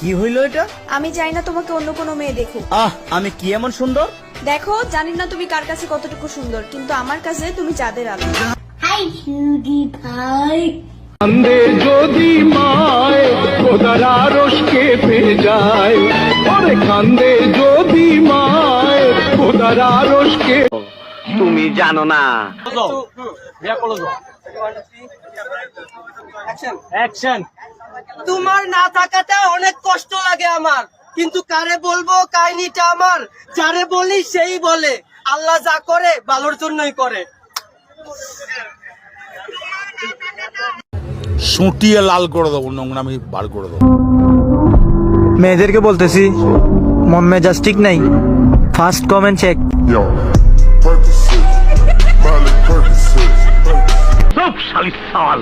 কি হইল এটা? আমি চাই না তোমাকে অন্য কোনো মেয়ে দেখুক। আহ আমি কি এমন সুন্দর? দেখো জানি না তুমি কার কাছে কতটুকু সুন্দর কিন্তু আমার কাছে তুমি চাঁদের আলো। হাই হিউডি ভাই। কান্দে যদি মায় খোদার আরশ কেঁপে যায়। ওরে কান্দে যদি মা খোদার তুমি জানো না। তোমার না থাকাতে অনেক কষ্ট লাগে আমার। কিন্তু কারে বলব কাহিনীটা আমার? যারে বলি সেই বলে। আল্লাহ যা করে ভালোর জন্যই করে। সুটিয়ে লাল করে দেবো নোংরামি বার করে দেবো। মেয়েদেরকে বলতেছি মন মেজাজ ঠিক নাই। First comment check. সব শালি সাল